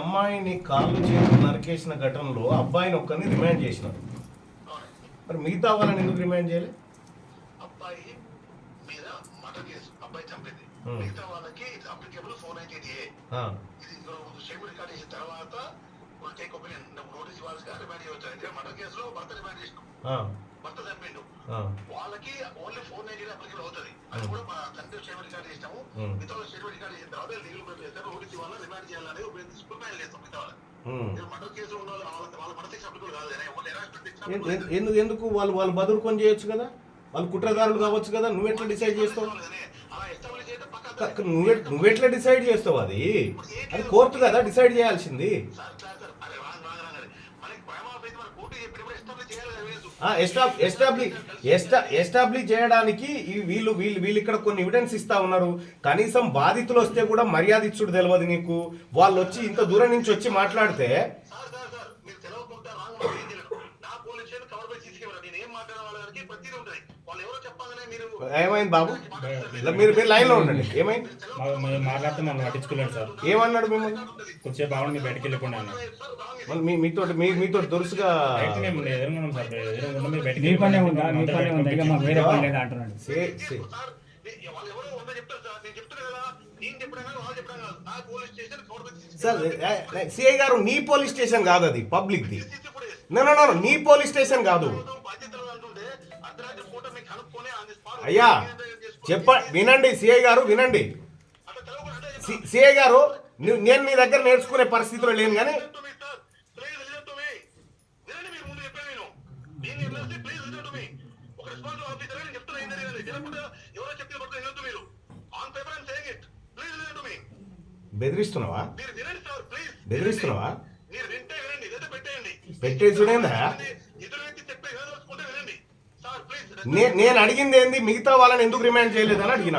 అమ్మాయిని కాళ్ళు చేతులు నరికేసిన ఘటనలో అబ్బాయిని ఒక్కరిని రిమాండ్ చేసినారు. మరి మిగతా వాళ్ళని ఎందుకు రిమాండ్ చేయలే? అబ్బాయి మీద కేసు. అబ్బాయి చంపింది. మిగతా వాళ్ళకి అప్లికేబుల్ ఫోర్ నైన్టీ వాళ్ళు టేక్ ఒపీనియన్ నోటీస్ ఇవ్వాల్సిగా రిమాండ్ చేయవచ్చు అయితే మర్డర్ కేసులో భర్త రిమాండ్ చేసినాం ఆ, భర్త చంపిండు. ఆ, వాళ్ళకి ఓన్లీ ఫోర్ నైన్టీ అప్లికేబుల్ అవుతుంది. అది కూడా మా తండ్రి షేమ్ రికార్డ్ చేసినాము. మిగతా వాళ్ళు షేమ్ రికార్డ్ చేసిన తర్వాత లీగల్ చేస్తారు. నోటీస్ ఇవ్వాలని రిమాండ్ చేయాలని రిమాండ్ చేస్తాం మిగతా వాళ్ళు వాళ్ళ వాళ్ళ ఎందుకు ఎందుకు వాళ్ళు వాళ్ళు బదులుకొని చేయొచ్చు కదా? వాళ్ళు కుట్రదారులు కావచ్చు కదా? నువ్వు ఎట్లా డిసైడ్ చేస్తావు? నువ్వెట్లా డిసైడ్ చేస్తావు? అది? అది కోర్టు కదా డిసైడ్ చేయాల్సింది సార్ సార్ సార్ అరే రాంగ్ రాంగ్ రాంగ్ అది మనకి ప్రేమ అభ్యర్థి మన కోర్టు చెప్పినప్పుడు ఎస్టాబ్లిష్ చేయాలి కదా వేసు ఎస్టాబ్ ఎస్టాబ్లిష్ ఎస్టా ఎస్టాబ్లిష్ చేయడానికి ఈ వీళ్ళు వీళ్ళు వీళ్ళు ఇక్కడ కొన్ని ఎవిడెన్స్ ఇస్తా ఉన్నారు. కనీసం బాధితులు వస్తే కూడా మర్యాద ఇచ్చుడు తెలియదు నీకు. వాళ్ళు వచ్చి ఇంత దూరం నుంచి వచ్చి మాట్లాడితే ప్రతిదీ ఉంటాయి వాళ్ళు ఎవరో చెప్పగానే మీరు ఏమైంది బాబు? మీరు మీరు లైన్లో ఉండండి. ఏమైంది? మా- మాట్లాడితే మనం పట్టించుకోలేడు సార్. ఏమన్నాడు మిమ్మల్ని? కొంచెంసేపు బాగుంది మీరు బయటకు వెళ్ళిపోండి అన్న మీ మీతో మీ మీతో దురుసుగా సార్. మీ మీ నేను నేను సిఐ గారు నీ పోలీస్ స్టేషన్ కాదు అది పబ్లిక్ది. తీసుకెళ్ళి నో నో నో నీ పోలీస్ స్టేషన్ కాదు. అయ్యా చెప్ప వినండి సిఐ గారు వినండి. సిఐ గారు నేను మీ దగ్గర నేర్చుకునే పరిస్థితిలో లేను కానీ. బెదిరిస్తున్నావా? బెదిరిస్తున్నావా? మీరు వింటే వినండి లేదా పెట్టేయండి. పెట్టేసుడేందా ఇద్దరు వ్యక్తి చెప్పే వినదలుచుకుంటే వినండి సార్ ప్లీజ్ నే- నేను అడిగింది ఏంది? మిగతా వాళ్ళని ఎందుకు రిమాండ్ చేయలేదని అడిగిన?